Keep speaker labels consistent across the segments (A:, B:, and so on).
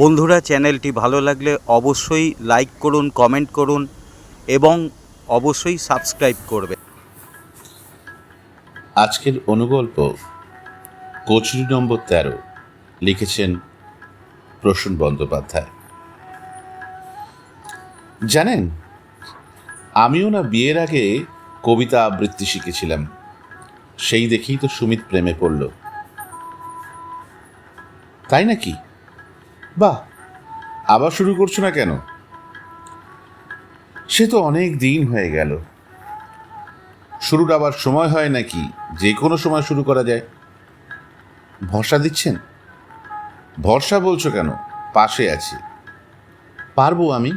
A: বন্ধুরা, চ্যানেলটি ভালো লাগলে অবশ্যই লাইক করুন, কমেন্ট করুন এবং অবশ্যই সাবস্ক্রাইব করবেন।
B: আজকের অনুগল্প কচুরি নম্বর তেরো লিখেছেন প্রসূন বন্দ্যোপাধ্যায়। জানেন, আমিও না বিয়ের আগে কবিতা আবৃত্তি শিখেছিলাম, সেই দেখেই তো সুমিত প্রেমে পড়ল। তাই নাকি? বাহ। আবার শুরু করছ না কেন? সে তো অনেক দিন হয়ে গেল। শুরুর আবার সময় হয় নাকি? যে কোনো সময় শুরু করা যায়। ভরসা দিচ্ছেন? ভরসা বলছো কেন? পাশে আছি। পারব আমি?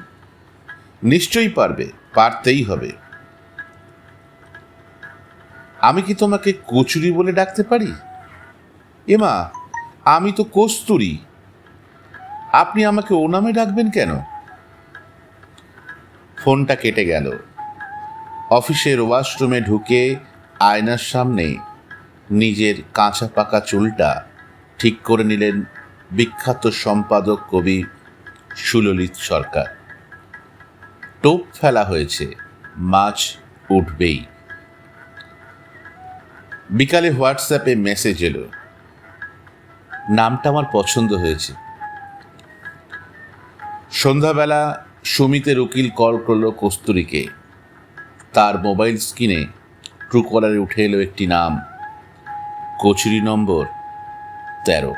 B: নিশ্চয়ই পারবে, পারতেই হবে। আমি কি তোমাকে কচুরি বলে ডাকতে পারি? এমা আমি তো কস্তুরি। আপনি আমাকে ও নামে ডাকবেন কেন? ফোনটা কেটে গেল। অফিসের ওয়াশরুমে ঢুকে আয়নার সামনে নিজের কাঁচা পাকা চুলটা ঠিক করে নিলেন বিখ্যাত সম্পাদক কবি সুললিত সরকার। টোপ ফেলা হয়েছে, মাছ উঠবেই। বিকালে হোয়াটসঅ্যাপে মেসেজ এলো, নামটা আমার পছন্দ হয়েছে। সন্ধ্যাবেলা সুমিতের উকিল কল করল কস্তুরীকে। তার মোবাইল স্ক্রিনে ট্রুকলারে উঠে এলো একটি নাম। কচুরি নম্বর তেরো।